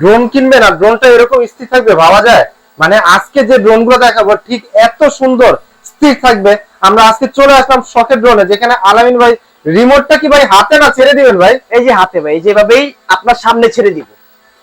Drone কিনবেন আর ড্রোনটা এরকম স্থির থাকবে ভাবা যায়? মানে আজকে যে ড্রোনগুলো দেখাবো ঠিক এত সুন্দর স্থির থাকবে। আমরা আজকে চলে আসলাম শখের ড্রোনে যেখানে আলামিন ভাই রিমোটটা কি ভাই হাতে না ছেড়ে দিবেন ভাই? এই যে হাতে ভাই যেভাবেই আপনার সামনে ছেড়ে দিব।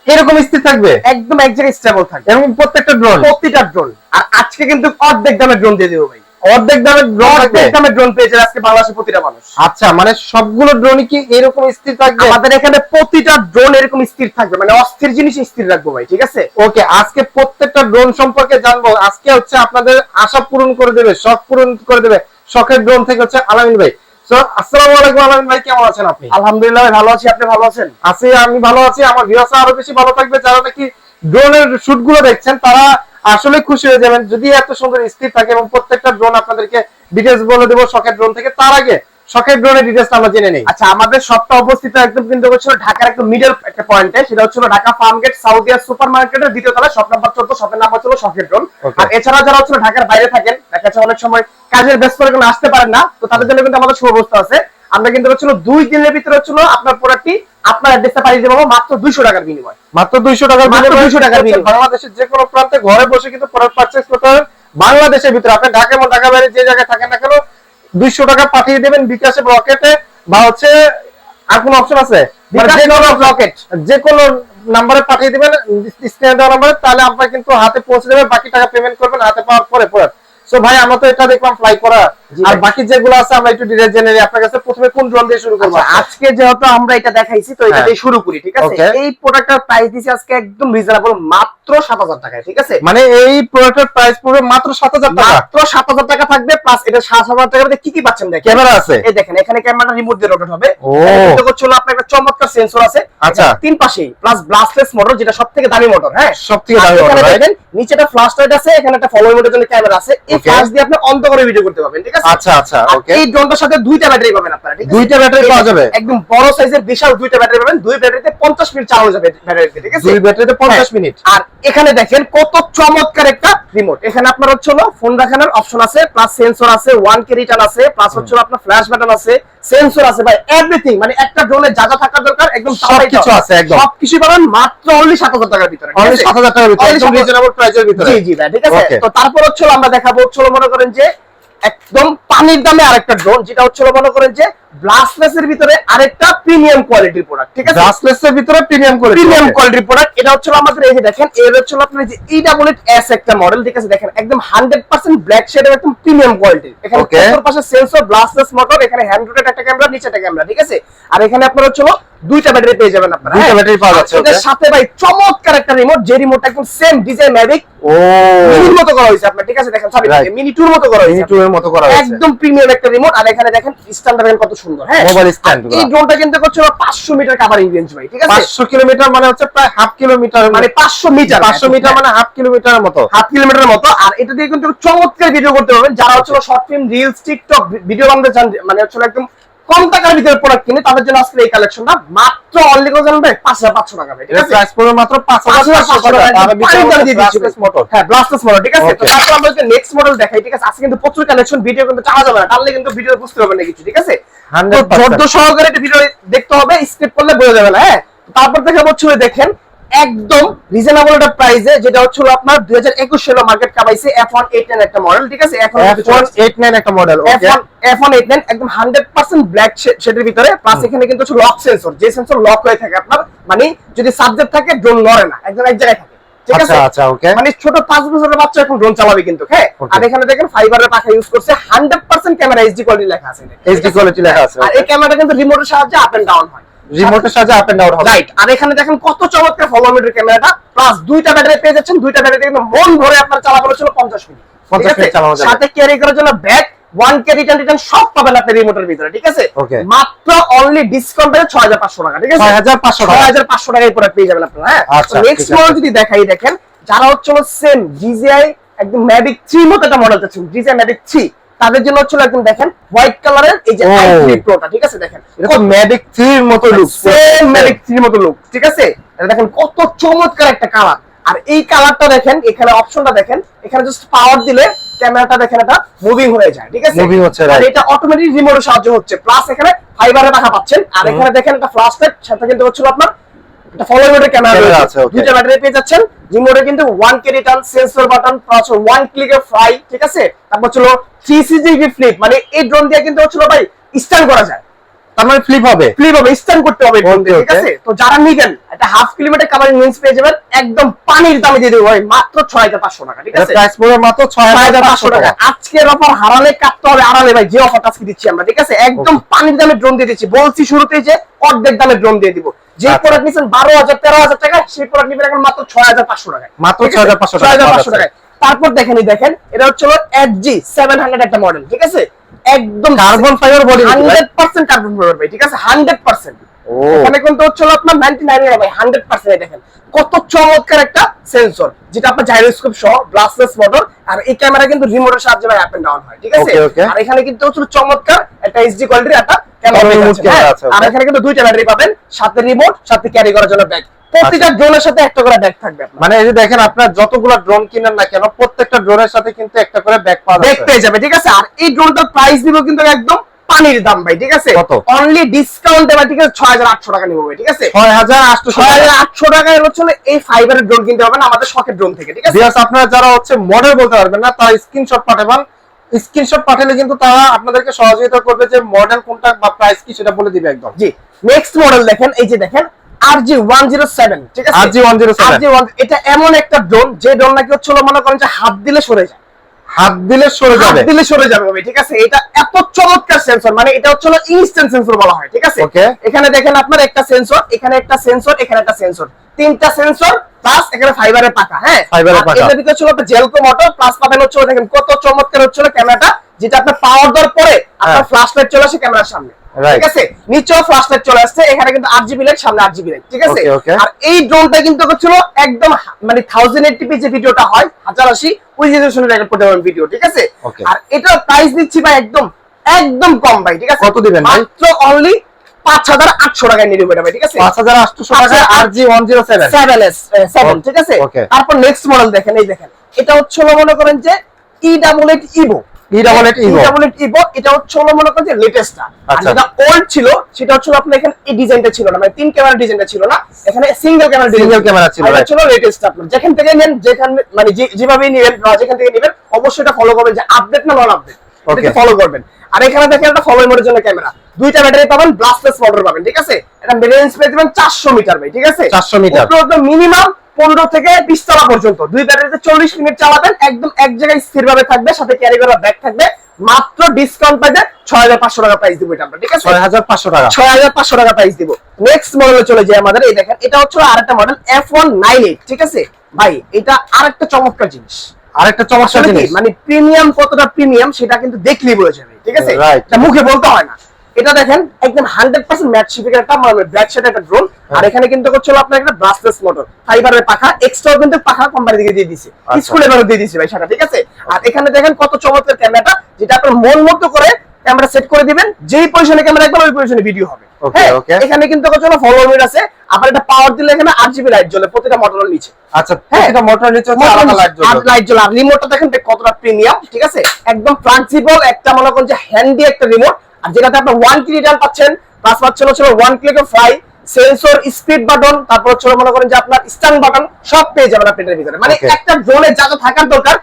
এরকম স্থির থাকবে? একদম এক জায়গায় স্টেবল থাকবে। এবং প্রত্যেকটা ড্রোন? প্রতিটা ড্রোন। আর আজকে কিন্তু অর্ধেক দামে ড্রোন দিয়ে দেবো ভাই। অর্ধেক ড্রোন অর্ধেক দামে ড্রোন পেয়েছে আজকে বাংলাদেশের প্রতিটা মানুষ। আচ্ছা মানে সবগুলো ড্রোনই কি এরকম স্থির থাকবে? আমাদের এখানে প্রতিটা ড্রোন এরকম স্থির থাকবে মানে অস্থির জিনিস স্থির রাখব ভাই ঠিক আছে? ওকে আজকে প্রত্যেকটা ড্রোন সম্পর্কে জানব। আজকে হচ্ছে আপনাদের আশা পূরণ করে দেবে শখ পূরণ করে দেবে। শখের ড্রোন থেকে হচ্ছে আলামিন ভাই। তো আসসালামু আলাইকুম আলামিন ভাই কেমন আছেন আপনি? আলহামদুলিল্লাহ ভালো আছি। আপনি ভালো আছেন? আছি আমি ভালো আছি। আমার ভিউয়ার্স আরও বেশি ভালো থাকবে। যারা নাকি ড্রোনের শুটগুলো দেখছেন তারা আসলে খুশি হয়ে যাবেন। যদি এত সুন্দর স্থির থাকে এবং প্রত্যেকটা ড্রোন আপনাদেরকে ডিটেলস বলে দেবো শখের ড্রোন থেকে তার আগে শখের ড্রোনের ডিটেলস আমরা জেনে নেই। আচ্ছা আমাদের সবটা অবস্থিত একদম কিন্তু হচ্ছিল ঢাকার একদম মিডল একটা পয়েন্টে সেটা হচ্ছিল Dhaka farm gate Saudia super মার্কেটের দ্বিতীয় তলায় শপ নাম্বার চোদ্দ শপের নাম হচ্ছিল শখের ড্রোন আর এছাড়া যারা হচ্ছিল ঢাকার বাইরে থাকেন দেখা যাচ্ছে অনেক সময় কাজের ব্যস্ত আসতে পারেন না তো তাদের জন্য কিন্তু আমাদের সুব্যবস্থা আছে। আমরা কিন্তু হচ্ছিল দুই দিনের ভিতরে হচ্ছিল আপনার প্রোডাক্টটি আপনার অ্যাড্রেসটা পাঠিয়ে দেবো মাত্র দুইশো টাকার বিনিময়। মাত্র দুইশো টাকার বিনিময়ে 200 টাকার বিনিময়ে। বাংলাদেশের যে কোনো প্রান্তে ঘরে বসে কিন্তু প্রোডাক্ট পারচেজ করতে পারেন বাংলাদেশের ভিতরে আপনি ঢাকা এবং ঢাকা বাইরে যে জায়গায় থাকেন না কেন দুইশো টাকা পাঠিয়ে দেবেন বিকাশে রকেটে বা হচ্ছে আর কোনো অপশন আছে? মানে যে কোনো নাম্বারে পাঠিয়ে দিবেন স্ক্রিনে দেওয়া নাম্বারে তাহলে আপনার কিন্তু হাতে পৌঁছে দেবে বাকি টাকা পেমেন্ট করবেন হাতে পাওয়ার পরে পরে সো ভাই আমরা তো এটা দেখলাম ফ্লাই করা। আর বাকি যেগুলো আছে আমরা একটু ডিটেইলস জেনে নিই। আপনার কাছে প্রথমে কোন ড্রোন দিয়ে শুরু করব? আচ্ছা, আজকে যেহেতু আমরা এটা দেখাইছি তো এটা হ্যাঁ। দিয়ে শুরু করি ঠিক আছে? এই প্রোডাক্টটার প্রাইস দিছি আজকে একদম রিজনেবল মাত্র সাত হাজার টাকায় ঠিক আছে? মানে এই প্রোডাক্টের প্রাইস পড়বে মাত্র সাত হাজার টাকা। মাত্র সাত হাজার টাকা থাকবে প্লাস এটা সাত হাজার টাকার মধ্যে কি কি পাচ্ছেন দেখেন? ক্যামেরা আছে। এই দেখেন এখানে ক্যামেরাটা রিমোট দিয়ে রোটেট হবে। এখানে হচ্ছে হলো আপনার একটা চমৎকার সেন্সর আছে। আচ্ছা। তিন পাশেই প্লাস ব্লাস্টলেস মোটর যেটা সবথেকে দামি মোটর হ্যাঁ? সব থেকে আর দামি right? দেখেন নিচে একটা ফ্ল্যাশ লাইট আছে এখানে একটা ফলো মোডের জন্য ক্যামেরা আছে। এই. ফ্ল্যাশ দিয়ে আপনি অন করে ভিডিও করতে পারবেন ঠিক আছে? আচ্ছা আচ্ছা ওকে এই ড্রোনটার সাথে দুইটা ব্যাটারি পাবেন আপনারা ঠিক আছে? দুইটা ব্যাটারি পাওয়া যাবে? একদম বড় সাইজের বিশাল দুইটা ব্যাটারি পাবেন দুই ব্যাটারিতে 50 মিনিট চালানো যাবে ব্যাটারিতে ঠিক আছে? দুই ব্যাটারিতে পঞ্চাশ হ্যাঁ। মিনিট। আর এখানে দেখেন কত চমৎকার একটা রিমোট এখানে আপনার হচ্ছে হলো ফোন রাখানোর অপশন আছে প্লাস সেন্সর আছে ওয়ান কে রিটার্ন আছে প্লাস হচ্ছে আপনার ফ্ল্যাশ বাটন আছে সেন্সর আছে ভাই এভরিথিং মানে একটা ড্রোনে যা যা থাকা দরকার একদম সবকিছু আছে একদম। সবকিছু পাবেন মাত্র অনলি 7000 টাকার ভিতরে অনলি আছে? সাত হাজার টাকার ভিতরে একদম রিজনেবল প্রাইসের ভিতরে। জি জি ভাই ঠিক আছে? তো তারপর হচ্ছে আমরা দেখাবো হচ্ছে মনে করেন যে একদম পানির দামে আরেকটা ড্রোন যেটা হচ্ছে মনে করেন যে ব্লাস্টলেস ভিতরে আরেকটা প্রিমিয়াম কোয়ালিটির প্রোডাক্ট ঠিক আছে? ব্রাসলেস ভিতরে প্রিমিয়াম করে প্রিমিয়াম কোয়ালিটির প্রোডাক্ট এটা হচ্ছে আমাদের এই যে দেখেন এর হচ্ছে আপনার যে ই ডাবল এইট এস একটা মডেল ঠিক আছে? দেখেন একদম 100% ব্ল্যাক শেডের একদম প্রিমিয়াম কোয়ালিটি এখানে Okay. পাশে সেন্সর ব্লাস্টলেস মোটর এখানে হ্যান্ড রোটেট একটা ক্যামেরা নিচে একটা ক্যামেরা ঠিক আছে? আর এখানে আপনার হচ্ছে দুইটা ব্যাটারি পেয়ে যাবেন আপনারা দুইটা battery পাওয়া যাচ্ছে, এটার সাথে ভাই চমৎকার একটা রিমোট যে রিমোটটা একদম সেম ডিজাইন ম্যাভিক ও। মিনির মতো করা হয়েছে আপনার ঠিক আছে? দেখেন সরি মিনি টুর মতো করা হয়েছে টু এর মতো করা হয়েছে। একদম প্রিমিয়াম একটা রিমোট আর এখানে দেখেন স্ট্যান্ড দেখেন কত সুন্দর হ্যাঁ। Mobile stand এই ড্রোনটা কিন্তু করছে 500 মিটার কভারিং রেঞ্জ ভাই ঠিক আছে? 500 কিলোমিটার মানে হচ্ছে প্রায় হাফ কিলোমিটার মানে 500 মিটার 500 মিটার মানে হাফ কিলোমিটার মতো। হাফ কিলোমিটার মতো আর এটা দিয়ে কিন্তু চমৎকার ভিডিও করতে পারবেন। যারা হচ্ছে short film reels TikTok video বানাতে চান মানে হচ্ছে একদম কম টাকার ভিতরে প্রোডাক্ট কিনে তাদের জন্য আজকে এই কালেকশনটা মাত্র অনলি কত জানেন ভাই? 5500 টাকা ভাই ঠিক আছে? প্রাইস পড়বে মাত্র 5500 টাকা। আর ব্রাসলেস মোটর হ্যাঁ ব্লাস্টলেস মডেল ঠিক আছে? তো তারপর আমরা নেক্সট মডেল দেখাই ঠিক আছে? আজকে কিন্তু প্রচুর কালেকশন ভিডিও কিন্তু চাওয়া যাবে না। টানলে কিন্তু ভিডিও বুঝতে পারবেন না কিছু ঠিক আছে? 100% তো ধৈর্য সহকারে একটা ভিডিও দেখতে হবে স্কিপ করলে বোঝা যাবে না হ্যাঁ? তারপর হচ্ছে ওই দেখেন। একদম রিজনেবল একটা প্রাইসে যেটা হচ্ছে আপনার 2021 সালে মার্কেট কামাইছে F189 একটা মডেল ঠিক আছে? এখন F189 একটা মডেল ওকে F1 F189 একদম 100% ব্ল্যাক শেডের ভিতরে প্লাস এখানে কিন্তু হচ্ছে লক সেন্সর যে সেন্সর লক হয়ে থাকে আপনার মানে যদি সাবজেক্ট থাকে ড্রোন নড়ে না একদম এক জায়গায় থাকে ঠিক আছে? আচ্ছা আচ্ছা ওকে মানে ছোট পাঁচ বছরের বাচ্চা এখন ড্রোন চালাবে কিন্তু হ্যাঁ? আর এখানে দেখেন ফাইবারের পাখা ইউজ করছে 100% ক্যামেরা এইচডি কোয়ালিটি লেখা আছে এইচডি কোয়ালিটি লেখা আছে আর এই ক্যামেরাটা কিন্তু রিমোটের সাহায্যে আপ এন্ড ডাউন হয়। রিমোটের সাহায্যে আপ এন্ড ডাউন হবে। রাইট আর এখানে দেখেন কত চমৎকার ফলোমিটার ক্যামেরাটা প্লাস দুইটা ব্যাটারি পেয়ে যাচ্ছেন দুইটা ব্যাটারি কিন্তু মন ভরে আপনার চালানো ছিল 50 মিনিট। 50 মিনিট চালানো যাবে। সাথে ক্যারি করার জন্য bag one key return return সব পাবেন আপনি রিমোটের ভিতরে ঠিক আছে? মাত্র অনলি ডিসকাউন্ট পেয়ে 6500 টাকা ঠিক আছে? 6500 টাকা। 6500 টাকায় পুরো পেয়ে যাবেন আপনারা হ্যাঁ? আচ্ছা, নেক্সট মডেল যদি দেখাই দেখেন যারা হচ্ছে সেম জিজিআই একদম ম্যাভিক 3 মতো একটা মডেল চাচ্ছেন জিজিআই ম্যাভিক 3 তাদের জন্য হচ্ছে একদম দেখেন হোয়াইট কালারের এই যে i3 প্রোটা ঠিক আছে দেখেন? এটা তো ম্যাভিক 3 এর মতো লুক সেম ম্যাভিক 3 মতো লুক ঠিক আছে? এটা দেখেন কত চমৎকার একটা কালার আর এই কালারটা দেখেন এখানে অপশনটা দেখেন এখানে জাস্ট পাওয়ার দিলে ক্যামেরাটা দেখেন এটা মুভিং হয়ে যায় ঠিক আছে? Moving হচ্ছে, আর এটা অটোমেটিক রিমোটের সাহায্য হচ্ছে। প্লাস এখানে ফাইবারের রাখা পাচ্ছেন আর এখানে দেখেন একটা ফ্ল্যাশ লাইট সাথে কিন্তু হচ্ছিল আপনার এটা ফলো মোডের ক্যামেরা আছে. দুইটা ব্যাটারি পেয়ে যাচ্ছেন। রিমোটে কিন্তু 1K return sensor button plus 1 ক্লিকে ফ্লাই ঠিক আছে? তারপর ছিল 3CGV ফ্লিপ মানে এই ড্রোন দিয়ে কিন্তু হচ্ছিল ভাই স্ট্যান্ড করা যায়। তার মানে ফ্লিপ হবে? ফ্লিপ হবে স্ট্যান্ড করতে হবে ঠিক আছে? তো যারা নিবেন একটা হাফ কিলোমিটার কাভারিং পেয়ে যাবেন একদম পানির দামে দিয়ে দেবো ভাই মাত্র 6500 টাকা ঠিক আছে? প্রাইস পড়বে মাত্র ছয় হাজার পাঁচশো টাকা। আজকের অফার হারালে কাটতে হবে আড়ালে ভাই যে অফারটা আজকে দিচ্ছি আমরা ঠিক আছে? একদম পানির দামে ড্রোন দিয়ে দিচ্ছি। বলছি শুরুতেই যে অর্ধেক দামে ড্রোন দিয়ে দিব। যে আচ্ছা। প্রোডাক্ট নিছেন বারো হাজার তেরো হাজার টাকা সেই প্রোডাক্ট নিবেন এখন মাত্র ছয় হাজার পাঁচশো টাকায়। মাত্র আছে? 6,500 টাকা 6,500 পাওয়া যাচ্ছে। টাকায়। তারপর দেখেন দেখেন এটা হচ্ছে এফ জি সেভেন হান্ড্রেড একটা মডেল ঠিক আছে? একদম carbon fibre body hundred percent carbon fibre ভাই ঠিক আছে? Hundred percent. এখানে কিন্তু হচ্ছে আপনার 99 এর ভাই 100% দেখেন। কত চমৎকার একটা সেন্সর যেটা আপনার জাইরোস্কোপ সহ ব্লাস্টলেস মোটর আর এই ক্যামেরা কিন্তু রিমোটের সাহায্যে ভাই আপ এন্ড ডাউন হয় ঠিক আছে. আর এখানে কিন্তু হচ্ছে চমৎকার একটা এইচডি কোয়ালিটির একটা ক্যামেরা Remote পেয়ে যাচ্ছেন, camera? আছে, okay. আর এখানে কিন্তু দুইটা ব্যাটারি পাবেন সাথে রিমোট সাথে ক্যারি করার জন্য ব্যাগ প্রতিটা ড্রোনের সাথে একটা করে ব্যাগ থাকবে মানে এই যে দেখেন আপনার যতগুলো ড্রোন কিনেন না কেন প্রত্যেকটা ড্রোনের সাথে কিন্তু একটা করে ব্যাগ পাওয়া ব্যাগ পেয়ে যাবে ঠিক আছে? আর এই ড্রোনটার প্রাইস দিব কিন্তু একদম পানির দাম ভাই ঠিক আছে? অনলি ডিসকাউন্ট ঠিক আছে? 6800 টাকা নিব ভাই ঠিক আছে? ছয় হাজার আটশো ছয় হাজার আটশো টাকায় হচ্ছে এই ফাইবারের ড্রোন কিনতে আমাদের শখের ড্রোন থেকে ঠিক আছে? আপনারা যারা হচ্ছে মডেল বলতে পারবেন না তারা স্ক্রিনশট পাঠাবেন স্ক্রিনশট পাঠালে কিন্তু তারা আপনাদেরকে সহযোগিতা করবে যে মডেল কোনটা বা প্রাইস কি সেটা বলে দিবে একদম। জি নেক্সট মডেল দেখেন এই যে দেখেন RG 107 ঠিক আছে? RG 107 RG 1 এটা এমন একটা ড্রোন যে ড্রোন নাকি হচ্ছে মনে করেন যে হাত দিলে সরে যায়। হাত দিলে সরে হাত যাবে দিলে সরে যাবে ভাই ঠিক আছে এটা এত চমৎকার সেন্সর মানে এটা হচ্ছে হলো ইনস্ট্যান্ট সেন্সর বলা হয় ঠিক আছে. এখানে দেখেন আপনার একটা সেন্সর এখানে একটা সেন্সর এখানে একটা সেন্সর তিনটা সেন্সর প্লাস এখানে ফাইবারের পাকা হ্যাঁ ফাইবারের পাকা। এটা ভিতরে ছিল একটা জেলকো মোটর প্লাস পাবেন হচ্ছে দেখেন কত চমৎকার হচ্ছে হলো ক্যামেরাটা যেটা আপনার পাওয়ার দেওয়ার পরে আপনার হ্যাঁ। ফ্ল্যাশ লাইট চলে আসে ক্যামেরার সামনে. ঠিক আছে? নিচেও ফ্ল্যাশ লাইট চলে আসছে এখানে কিন্তু আট জিবি লাইট সামনে আট জিবি লাইট ঠিক আছে. আর এই ড্রোনটা কিন্তু হচ্ছিল একদম মানে থাউজেন্ড এইটিপি যে ভিডিওটা হয় হাজার আশি ওই রেজলিউশনে রেকর্ড করতে পারবেন ভিডিও ঠিক আছে? আর এটার প্রাইস দিচ্ছি ভাই একদম একদম কম ভাই ঠিক আছে? কত দিবেন? মাত্র অনলি পাঁচ হাজার আটশো টাকায় নিয়ে নেবেন ভাই ঠিক আছে? পাঁচ হাজার আটশো আর G one zero seven seven S seven ঠিক আছে? তারপর নেক্সট মডেল দেখেন এই দেখেন। এটা হচ্ছে মনে করেন যে ই ডাবল এইট ইভো এটা হচ্ছে হলো মনে করেন যে লেটেস্টটা আর আচ্ছা। যেটা ওল্ড ছিল সেটা হচ্ছে আপনার এখানে এই ডিজাইনটা ছিল না মানে তিন ক্যামেরা ডিজাইনটা ছিল না এখানে সিঙ্গেল ক্যামেরা camera ছিল, right. ছিল লেটেস্ট আপনার যেখান থেকে নেন যেখান মানে যেভাবেই নেবেন যেখান থেকে নেবেন অবশ্যই এটা ফলো করবেন যে আপডেট না নন আপডেট. ফলো করবেন। আর এখানে দেখেন একটা ফলো মোডের জন্য ক্যামেরা দুইটা ব্যাটারি পাবেন ব্লাস্টলেস মোটর পাবেন ঠিক আছে? এটা রেঞ্জ পেয়ে যাবেন 400 মিটার ভাই ঠিক আছে? 400 মিটার। মিনিমাম পনেরো থেকে বিশ পর্যন্ত। দুই ব্যাটারিতে চল্লিশ মিনিট চালাবেন একদম এক জায়গায় স্থিরভাবে থাকবে সাথে ক্যারি করা ব্যাগ থাকবে। মাত্র ডিসকাউন্ট পাইতে ছয় হাজার পাঁচশো টাকা প্রাইস দিব এটা আমরা ঠিক আছে? ছয় হাজার পাঁচশো টাকা। ছয় হাজার পাঁচশো টাকা প্রাইস দিব। নেক্সট মডেলে চলে যাই আমাদের এই দেখেন এটা হচ্ছে আরেকটা model F one nine eight ঠিক আছে? ভাই এটা আরেকটা চমৎকার জিনিস। আরেকটা চমৎকার জিনিস। মানে প্রিমিয়াম কতটা প্রিমিয়াম সেটা কিন্তু দেখলেই বোঝা যাবে ঠিক আছে? এটা মুখে বলতে হয় না। এটা দেখেন একদম হান্ড্রেড পার্সেন্ট ম্যাচ শিপিং একটা মানে ব্যাক সাইড একটা ড্রোন আর এখানে কিন্তু করছিল আপনার একটা ব্রাসলেস মোটর ফাইবারের পাখা এক্সট্রা কিন্তু পাখা কোম্পানি থেকে দিয়ে দিছে। আচ্ছা। স্কুলে বেরো দিয়ে দিছে ভাই সেটা ঠিক আছে? আর এখানে দেখেন কত চমৎকার ক্যামেরাটা যেটা আপনার মন মতো করে ক্যামেরা সেট করে দিবেন যেই পজিশনে ক্যামেরা রাখবেন ওই পজিশনে ভিডিও হবে। হ্যাঁ এখানে কিন্তু হচ্ছে হলো ফলো মিট আছে। আবার এটা পাওয়ার দিলে এখানে আট জিবি লাইট জ্বলে প্রতিটা মোটরের নিচে। আচ্ছা হ্যাঁ। প্রতিটা নিচে আলাদা লাইট জ্বলবে। লাইট জ্বলা। রিমোটটা দেখেন কতটা প্রিমিয়াম ঠিক আছে? একদম ফ্লেক্সিবল একটা মনে করেন যে হ্যান্ডি একটা রিমোট আর যেটাতে আপনি ওয়ান ক্লিক রিটার্ন পাচ্ছেন প্লাস পাচ্ছেন হচ্ছে one click fly sensor speed button তারপর হচ্ছে মনে করেন যে আপনার স্ট্যান্ড বাটন সব পেয়ে যাবেন আপনি এটার ভিতরে। মানে একটা ড্রোনে যা যা থাকার দরকার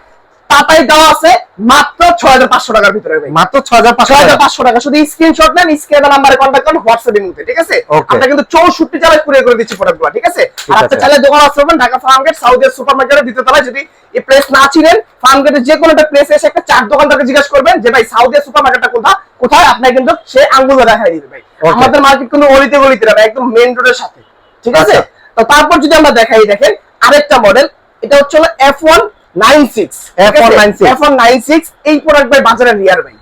তাতাই দেওয়া আছে মাত্র ছয় হাজার পাঁচশো টাকার ভিতরে ভাই। মাত্র ছয় হাজার পাঁচশো হাজার পাঁচশো টাকা। শুধু স্ক্রিনশট নেন স্ক্রিনে নাম্বারে কন্ট্যাক্ট করেন হোয়াটসঅ্যাপে মধ্যে ঠিক আছে? আমরা কিন্তু চৌষট্টি চালে কুরিয়ার করে দিচ্ছি প্রোডাক্টগুলো ঠিক আছে? আর আপনি। চাইলে দোকান আসতে পারবেন ঢাকা ফার্মগেট সাউথের সুপার মার্কেটের দ্বিতীয় তলায় যদি এই প্লেস না চিনেন ফার্মগেটের যে কোনো একটা প্লেস এসে একটা চার দোকানদারকে জিজ্ঞাসা করবেন যে ভাই সাউথের সুপার মার্কেটটা কোথায়? কোথায়? আপনার কিন্তু সে আঙ্গুল দেখাই দিবে ভাই। আমাদের মার্কেট কোনো অলিতে গলিতে না একদম মেইন রোডের সাথে ঠিক আছে? আচ্ছা। তো তারপর যদি আমরা দেখাই দেখেন আরেকটা মডেল এটা হচ্ছে হলো F one nine six F196 F one nine six এই প্রোডাক্ট ভাই বাজারে রিয়ার ভাই।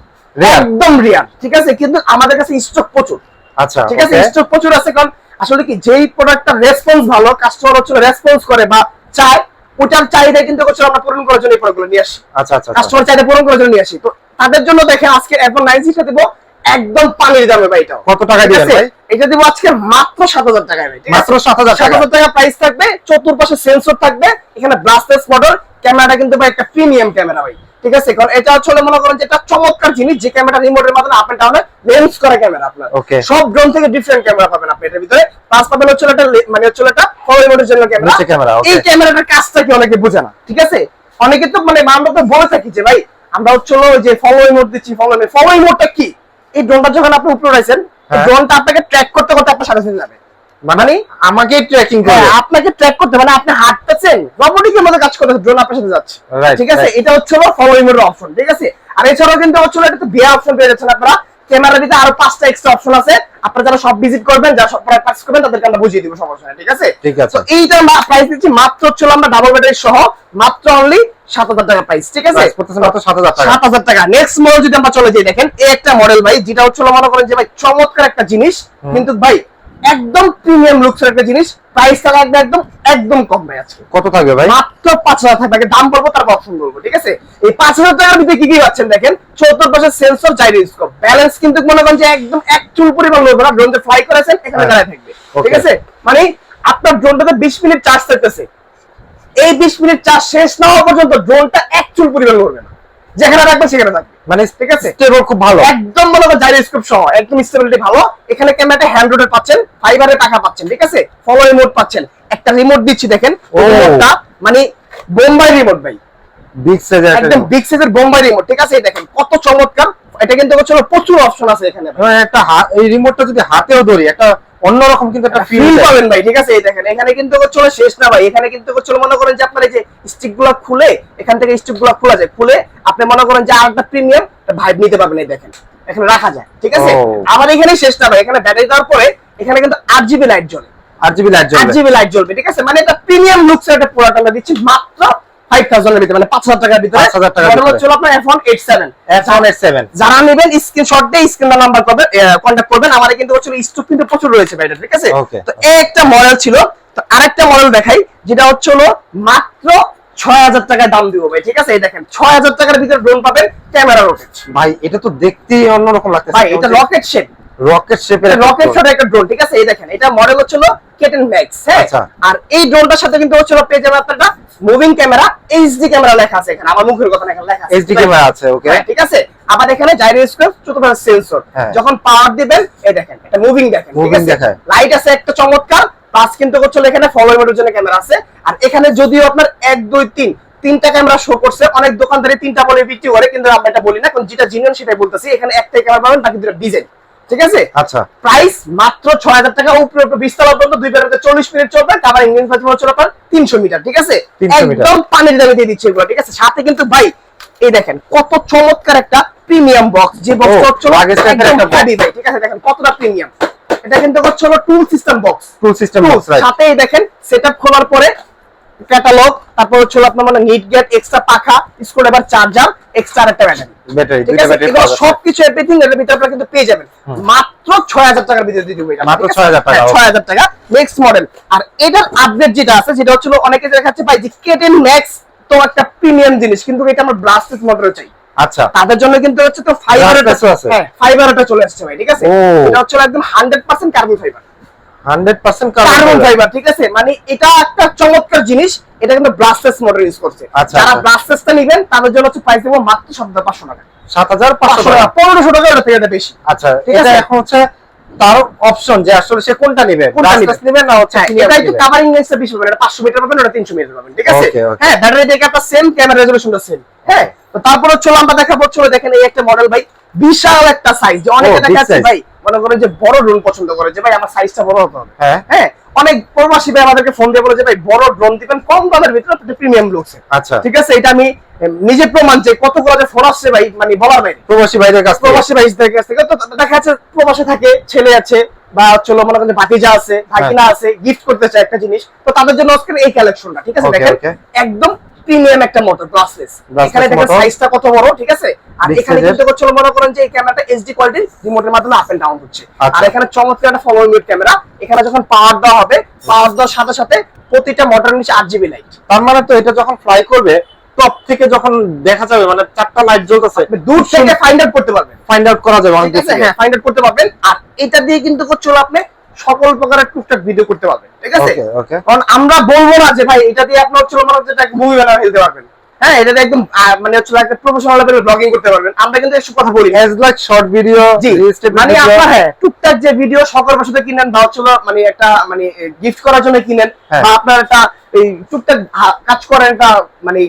একদম রিয়ার ঠিক আছে? কিন্তু আমাদের কাছে স্টক প্রচুর। আচ্ছা ঠিক আছে? স্টক প্রচুর আছে কারণ আসলে কি যেই প্রোডাক্টটা রেসপন্স ভালো কাস্টমার হচ্ছে রেসপন্স করে বা চায় ওটার চাহিদা কিন্তু হচ্ছে আমরা পূরণ করার জন্য এই প্রোডাক্টগুলো নিয়ে আসি। আচ্ছা আচ্ছা আচ্ছা। কাস্টমার চাহিদা পূরণ করার জন্য নিয়ে আসি। তো তাদের জন্য দেখেন আজকে এখন নাইন সিক্সটা দিব একদম পানির দামে ভাই এটাও। কত টাকা ঠিক দিবেন ভাই? এটা দিব আজকে মাত্র সাত হাজার টাকায় ভাই? মাত্র 7,000 টাকা। 7,000 টাকা প্রাইস থাকবে চতুর্পাশে সেন্সর থাকবে এখানে ব্লাস্টলেস মডেল ক্যামেরাটা কিন্তু ভাই একটা প্রিমিয়াম ক্যামেরা ভাই ঠিক আছে? কারণ এটা হলো মনে করেন যে একটা চমৎকার জিনিস যে ক্যামেরা রিমোটের মাধ্যমে আপ এন্ড ডাউনে লেন্স করা ক্যামেরা আপনার. সব ড্রোন থেকে ডিফারেন্ট ক্যামেরা পাবেন আপনি এটার ভিতরে। প্লাস পাবেন হচ্ছে একটা মানে হচ্ছে একটা ফলো রিমোটের জন্য ক্যামেরা. এই ক্যামেরাটার কাজটা কি অনেকে বোঝে না ঠিক আছে? অনেকে তো মানে আমরা তো বলে থাকি যে ভাই আমরা হচ্ছে যে ফলো রিমোট দিচ্ছি ফলো ফলো রিমোটটা কি? এই ড্রোনটা যখন আপনি উপরে হ্যাঁ। ড্রোনটা আপনাকে ট্র্যাক করতে করতে আপনার সাথে সাথে যাবে। মানে আমাকে ট্র্যাকিং করে আপনাকে ট্র্যাক করতে মানে আপনি হাঁটতেছেন রোবটিকের মতো কাজ করতেছে ড্রোন আপনার সাথে যাচ্ছে। ঠিক আছে? এটা হচ্ছে হলো ফলোইং এর অপশন ঠিক আছে? আর এছাড়াও কিন্তু হচ্ছে বিয়া অপশন পেয়ে যাচ্ছেন আপনারা। ক্যামেরার ভিতরে আরও পাঁচটা এক্সট্রা অপশন আছে। আপনারা যারা সব ভিজিট করবেন যারা সব করবেন তাদেরকে আমরা বুঝিয়ে দিব সমস্যা নেই ঠিক আছে? ঠিক আছে। তো এইটার প্রাইস দিচ্ছি মাত্র আমরা ডাবল ব্যাটারি সহ মাত্র অনলি সাত হাজার টাকা প্রাইস ঠিক আছে? মাত্র 7,000 টাকা। সাত হাজার টাকা। নেক্সট মডেল যদি আমরা চলে যাই দেখেন এই একটা মডেল ভাই যেটা হচ্ছে হলো মনে করেন যে ভাই চমৎকার একটা জিনিস। কিন্তু ভাই একদম প্রিমিয়াম লুকসের একটা জিনিস প্রাইসটা লাগবে একদম একদম কম ভাই আজকে। কত থাকবে ভাই? মাত্র পাঁচ হাজার থাকবে। আগে দাম বলব তারপর অপশন বলব ঠিক আছে? এই পাঁচ হাজার টাকার ভিতরে কি কি পাচ্ছেন দেখেন? চৌত্তর পাশের সেন্সর জাইরোস্কোপ ব্যালেন্স কিন্তু মনে করেন যে একদম এক চুল পরিমাণ লড়বে না ড্রোনটা ফ্লাই করেছেন এখানে হ্যাঁ। দাঁড়ায় থাকবে ঠিক আছে? মানে আপনার ড্রোনটাতে বিশ মিনিট চার্জ থাকতেছে। এই বিশ মিনিট চার্জ শেষ না হওয়া পর্যন্ত ড্রোনটা এক চুল পরিমাণ লড়বে না। যেখানে রাখবে সেখানে থাকবে। মানে ঠিক আছে? স্টেবল খুব ভালো। একদম করো জাইরোস্কোপ সহ একদম স্টেবিলিটি ভালো। এখানে ক্যামেরাটা হ্যান্ড রোডের পাচ্ছেন ফাইবারের টাকা পাচ্ছেন ঠিক আছে? ফলো রিমোট পাচ্ছেন। একটা রিমোট দিচ্ছি দেখেন। রিমোটটা মানে বোম্বাই রিমোট ভাই। বিগ সাইজের একদম বিগ সাইজের বোম্বাই রিমোট ঠিক আছে? দেখেন কত চমৎকার। এটা কিন্তু হচ্ছে প্রচুর অপশন আছে এখানে ভাই। একটা এই রিমোটটা যদি হাতেও ধরি একটা অন্যরকম কিন্তু একটা ফিল পাবেন ভাই ঠিক আছে? এই দেখেন এখানে কিন্তু শেষ না ভাই। এখানে কিন্তু মনে করেন যে আপনার এই যে স্টিকগুলো খুলে এখান থেকে স্টিকগুলো খোলা যায়। খুলে আপনি মনে করেন যে আরেকটা প্রিমিয়াম ভাইব নিতে পারবেন এই দেখেন। এখানে রাখা যায় ঠিক আছে? আবার এখানে শেষ না ভাই। এখানে ব্যাটারি দেওয়ার পরে এখানে কিন্তু আট জিবি লাইট জ্বলে। আট জিবি লাইট আট জ্বলবে জিবি লাইট জ্বলবে ঠিক আছে? মানে এটা প্রিমিয়াম লুকস একটা আমরা দিচ্ছি মাত্র ভিতরে মানে পাঁচ হাজার টাকার ভিতরে। 5,000 টাকার ভিতরে। হচ্ছে আপনার এফ ওয়ান এইট সেভেন এখন এর সেভেন যারা নেবেন স্ক্রিনশট দিয়ে স্ক্রিন নাম্বার করবেন কন্ট্যাক্ট করবেন। আমাদের কিন্তু হচ্ছে স্টক কিন্তু প্রচুর রয়েছে ভাই এটা, ঠিক আছে? তো এই একটা মডেল ছিল। তো আরেকটা মডেল দেখাই যেটা হচ্ছে হলো মাত্র ছয় হাজার টাকায় দাম দিব ভাই ঠিক আছে? এই দেখেন ছয় হাজার টাকার ভিতরে ড্রোন পাবেন ক্যামেরা রোটেট ভাই এটা তো দেখতেই অন্যরকম লাগতেছে। ভাই এটা রকেট রকেট শেপের রকেট শট একটা ড্রোন ঠিক আছে? এই দেখেন এটা মডেল হচ্ছিল কেটেন ম্যাক্স হ্যাঁ? আচ্ছা। আর এই ড্রোনটার সাথে কিন্তু হচ্ছিল পেয়ে যাবে আপনারা মুভিং ক্যামেরা এইচডি ক্যামেরা লেখা আছে এখানে আমার মুখের কথা এখানে লেখা আছে। HD ক্যামেরা আছে, okay. হ্যাঁ, ঠিক আছে? আবার এখানে জাইরোস্কোপ চতুর্থ সেন্সর হ্যাঁ। যখন পাওয়ার দিবেন এই দেখেন এটা মুভিং দেখেন দেখায়। লাইট আছে একটা চমৎকার প্লাস কিন্তু হচ্ছিল এখানে ফলো মোডের জন্য ক্যামেরা আছে। আর এখানে যদিও আপনার এক দুই তিন তিনটা ক্যামেরা শো করছে অনেক দোকানদারে তিনটা বলে বিক্রি করে কিন্তু আমরা এটা বলি না কারণ যেটা জিনিয়ন সেটাই বলতেছি এখানে একটাই ক্যামেরা পাবেন বাকি দুটো ডিজাইন ঠিক আছে? আচ্ছা। প্রাইস মাত্র ছয় হাজার টাকা উপরে উপরে বিশতলা পর্যন্ত দুই বেলাতে চল্লিশ মিনিট চলবে তারপর ইঞ্জিন ফাইভ হচ্ছে আপনার তিনশো মিটার ঠিক আছে? একদম পানির দামে দিয়ে দিচ্ছে এগুলো ঠিক আছে? সাথে কিন্তু ভাই এই দেখেন কত চমৎকার একটা প্রিমিয়াম বক্স যে বক্স ও, হচ্ছে luggage type এর একদম একটা box। heavy ভাই ঠিক আছে? দেখেন কতটা প্রিমিয়াম এটা কিন্তু হচ্ছে হলো tool system box tool system box সাথে দেখেন সেটআপ খোলার পরে ক্যাটালগ তারপর হচ্ছে আপনার মানে নিট গেট এক্সট্রা পাখা স্ক্রু ড্রাইভার চার্জার এক্সট্রা একটা ব্যাটারি ব্যাটারি দুইটা ব্যাটারি সবকিছু এভরিথিং এর ভিতরে আপনারা কিন্তু পেয়ে যাবেন। মাত্র 6000 টাকার ভিতরে দিয়ে দেবো এটা। মাত্র 6,000 টাকা, হ্যাঁ, 6000 টাকা। নেক্সট মডেল আর এটার আপডেট যেটা আছে সেটা হচ্ছে অনেকে দেখাচ্ছে ভাই যে কেটেন ম্যাক্স তো একটা প্রিমিয়াম জিনিস কিন্তু এটা আমার ব্লাস্টেড মডেল চাই। আচ্ছা। তাদের জন্য কিন্তু হচ্ছে তো ফাইবার আছে? হ্যাঁ চলে আসছে ভাই ঠিক আছে? এটা হচ্ছে একদম 100% carbon fibre hundred percent carbon fibre ঠিক আছে? মানে এটা একটা চমৎকার জিনিস এটা কিন্তু ব্লাস্টেস মডেল ইউজ করছে। আচ্ছা, যারা আচ্ছা। নেবেন তাদের জন্য হচ্ছে প্রাইস দেবো মাত্র 7500 টাকা। সাত হাজার পাঁচশো 500 টাকা। টাকা 1500 টাকা ওটা থেকে এটা বেশি। আচ্ছা এটা এখন হচ্ছে তার অপশন যে আসলে সে কোনটা নিবে? কোনটা নিবে? ব্রাসলেস নিবে না হচ্ছে হ্যাঁ, এটা একটু নিবে? কাভারিং লেন্সটা বেশি পাবেন এটা 500 মিটার পাবেন ওটা 300 মিটার পাবেন ঠিক আছে. হ্যাঁ ব্যাটারি সেম ক্যামেরা রেজোলিউশনটা সেম হ্যাঁ তো তারপরে চলো আমরা দেখাবো চলো দেখেন এই একটা মডেল ভাই। বিশাল একটা সাইজ অনেকে Oh, big দেখাচ্ছে ভাই মনে করে যে বড় ড্রোন পছন্দ করে যে ভাই আমার সাইজটা বড় হতে হবে। হ্যাঁ। হ্যাঁ অনেক প্রবাসী ভাই আমাদেরকে ফোন দিয়ে বলে যে ভাই বড় ড্রোন দিবেন কম দামের ভিতরে একটা প্রিমিয়াম লুকস আচ্ছা। ঠিক আছে? এটা আমি নিজে প্রমাণ যে কতগুলো যে ফোন আসছে ভাই মানে বলার বাইরে। প্রবাসী ভাইদের কাছ প্রবাসী ভাইদের কাছ থেকে। তো দেখা যাচ্ছে প্রবাসে থাকে ছেলে আছে বা চলো মনে করেন ভাতিজা আছে ভাগিনা আছে গিফট করতে চায় একটা জিনিস। তো তাদের জন্য আজকে এই কালেকশনটা ঠিক আছে? দেখেন একদম প্রিমিয়াম একটা মোটর ব্লাস্টলেস এখানে দেখেন সাইজটা কত বড় ঠিক আছে? আর এখানে কিন্তু চলো মনে করেন যে এই ক্যামেরাটা এইচডি কোয়ালিটি রিমোটের মাধ্যমে আপ এন্ড ডাউন হচ্ছে। আচ্ছা। আর এখানে চমৎকার একটা ফলো মিট ক্যামেরা এখানে যখন পাওয়ার দেওয়া হবে পাওয়ার দেওয়ার সাথে সাথে প্রতিটা মোটরের নিচে আট জিবি লাইট তার মানে তো এটা যখন ফ্লাই করবে টপ থেকে যখন দেখা যাবে মানে চারটা লাইট জ্বলতেছে দূর থেকে ফাইন্ড আউট করতে পারবেন। ফাইন্ড আউট করা যাবে অনেক হ্যাঁ ফাইন্ড আউট করতে পারবেন। আর এটা দিয়ে কিন্তু চলো আপনি সকল প্রকারের টুকটাক ভিডিও করতে পারবেন ঠিক আছে. কারণ আমরা বলব না যে ভাই এটা দিয়ে আপনি হচ্ছে মনে হচ্ছে একটা মুভি বানানো ফেলতে পারবেন হ্যাঁ এটা একদম মানে হচ্ছে একটা প্রফেশনাল লেভেলে ব্লগিং করতে পারবেন আমরা কিন্তু এসব কথা বলি। এজ লাইক শর্ট ভিডিও মানে আপনার হ্যাঁ টুকটাক যে ভিডিও সকল বছর কিনেন বা হচ্ছিল মানে একটা মানে গিফট করার জন্য কিনেন হ্যাঁ। বা আপনার একটা এই টুকটাক কাজ করেন একটা মানে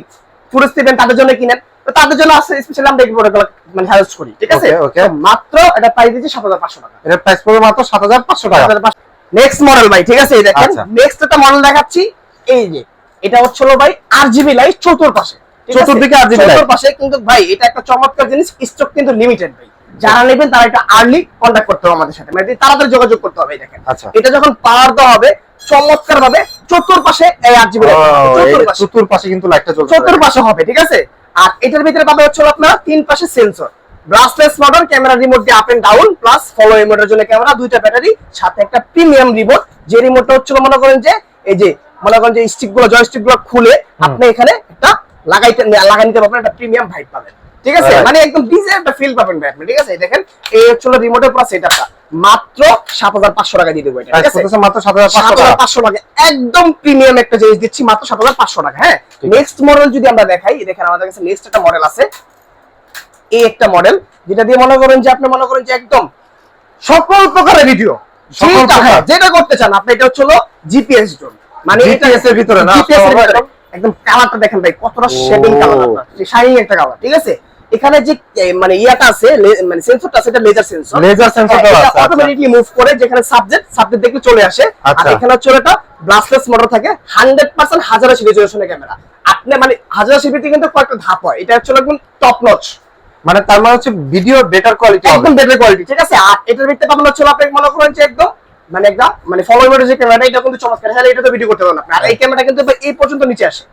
টুরিস্ট দিবেন তাদের জন্য কিনেন তাদের জন্য আছে স্পেশালি আমরা এই প্রোডাক্ট মানে সাজেস্ট করি ঠিক আছে? Okay. মাত্র এটা প্রাইস দিচ্ছি সাত হাজার পাঁচশো টাকা। এর প্রাইস পড়বে মাত্র 7500 টাকা। নেক্সট মডেল ভাই ঠিক আছে? এই দেখেন আচ্ছা। নেক্সট একটা মডেল দেখাচ্ছি। এই যে এটা হচ্ছিল ভাই আরজিবি লাইট চতুর্পাশে? চতুর্দিকে RGB light। চতুর্পাশে কিন্তু ভাই এটা একটা চমৎকার জিনিস স্টক কিন্তু লিমিটেড ভাই। যারা নেবেন তারা একটা আর্লি কন্ট্যাক্ট করতে হবে আমাদের সাথে। মানে তাড়াতাড়ি যোগাযোগ করতে হবে দেখেন। আচ্ছা। এটা যখন পাওয়ার দেওয়া হবে চমৎকার ভাবে চতুর্পাশে এই আরজিবি লাইট চতুর্পাশে কিন্তু লাইটটা জ্বলছে চতুর্পাশে হবে ঠিক আছে? আর এটার ভিতরে পাবে হচ্ছে আপনার তিন পাশে sensor brushless model camera remote দিয়ে up and down plus follow রিমোটের জন্য ক্যামেরা দুইটা ব্যাটারি সাথে একটা প্রিমিয়াম রিমোট যে রিমোটটা হচ্ছিল মনে করেন যে এই যে মনে করেন যে স্টিকগুলো জয়স্টিকগুলো খুলে আপনি এখানে একটা লাগাইতে লাগাই নিতে পারবেন একটা প্রিমিয়াম ভাইব পাবেন। ঠিক আছে? মানে একদম ডিজে একটা ফিল পাবেন ভাই আপনি ঠিক আছে? এই দেখেন এই হচ্ছিল রিমোটের পুরো সেটআপটা মাত্র সাত হাজার পাঁচশো টাকা দিয়ে দেবো এটা ঠিক আছে? মাত্র 7500 টাকা। 7500 টাকা একদম প্রিমিয়াম একটা জিনিস দিচ্ছি মাত্র 7500 টাকা হ্যাঁ? নেক্সট মডেল যদি আমরা দেখাই দেখেন আমাদের কাছে নেক্সট একটা মডেল আছে। এই একটা মডেল যেটা দিয়ে মনে করেন যে আপনি মনে করেন যে একদম সকল প্রকারের ভিডিও সকল যেটা করতে চান আপনি এটা হচ্ছে জিপিএস ড্রোন মানে এটা এর ভিতরে না, GPS এর ভিতরে। একদম। কালারটা দেখেন ভাই কতটা। শেডিং কালার শাইনিং একটা কালার ঠিক আছে? এখানে যে মানে ইয়াটা আছে মানে সেন্সরটা আছে এটা লেজার সেন্সর লেজার সেন্সর আছে আচ্ছা। অটোমেটিকলি মুভ করে যেখানে সাবজেক্ট সাবজেক্ট দেখলে চলে আসে। আর আচ্ছা। এখানে হচ্ছে এটা ব্লাস্টলেস মোটর থাকে 100% হাজার আশি রেজলিউশনের ক্যামেরা আপনি মানে হাজার আশি কিন্তু কয়েকটা ধাপ হয়। এটা হচ্ছে একদম টপ নচ মানে তার মানে হচ্ছে ভিডিও বেটার কোয়ালিটি একদম বেটার কোয়ালিটি ঠিক আছে? আর এটার ভিত্তিতে পাবেন হচ্ছে আপনি মনে করেন যে একদম মানে একদম মানে ফলো মোটর যে ক্যামেরা এটা কিন্তু চমৎকার। হ্যাঁ এটা তো ভিডিও করতে পারবেন আপনি। আর এই ক্যামেরা কিন্তু এই পর্যন্ত নিচে আসে।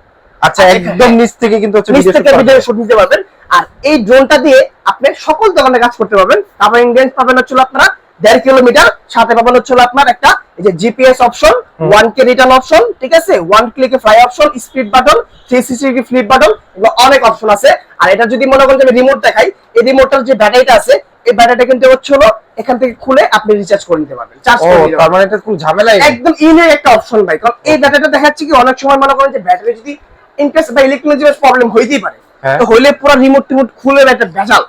আচ্ছা একদম নিচ থেকে কিন্তু হচ্ছে নিচ ভিডিও থেকে ভিডিও শুট নিতে পারবেন। আর এই ড্রোনটা দিয়ে আপনি সকল দোকানে কাজ করতে পারবেন। তারপর রেঞ্জ পাবেন হচ্ছে আপনারা দেড় কিলোমিটার সাথে পাবেন হচ্ছে আপনার একটা এই যে GPS option one key return option ঠিক আছে? One ক্লিকে fly option speed button three sixty flip button এগুলো অনেক অপশন আছে। আর এটা যদি মনে করেন যে আমি রিমোট দেখাই এই রিমোটটার যে ব্যাটারিটা আছে এই ব্যাটারিটা কিন্তু হচ্ছে হলো এখান থেকে খুলে আপনি রিচার্জ করে নিতে পারবেন চার্জ করে নিতে তার পারবেন। মানে এটা কোনো ঝামেলা একদম ইউনিক একটা অপশন ভাই কারণ এই ব্যাটারিটা দেখাচ্ছে কি অনেক সময় মনে করেন যে ব্যাটারি যদি ইনকেস বা ইলেকট্রনিক প্রবলেম হইতেই পারে। তো হইলে পুরো রিমোট টিমোট খুলে একটা ভেজাল।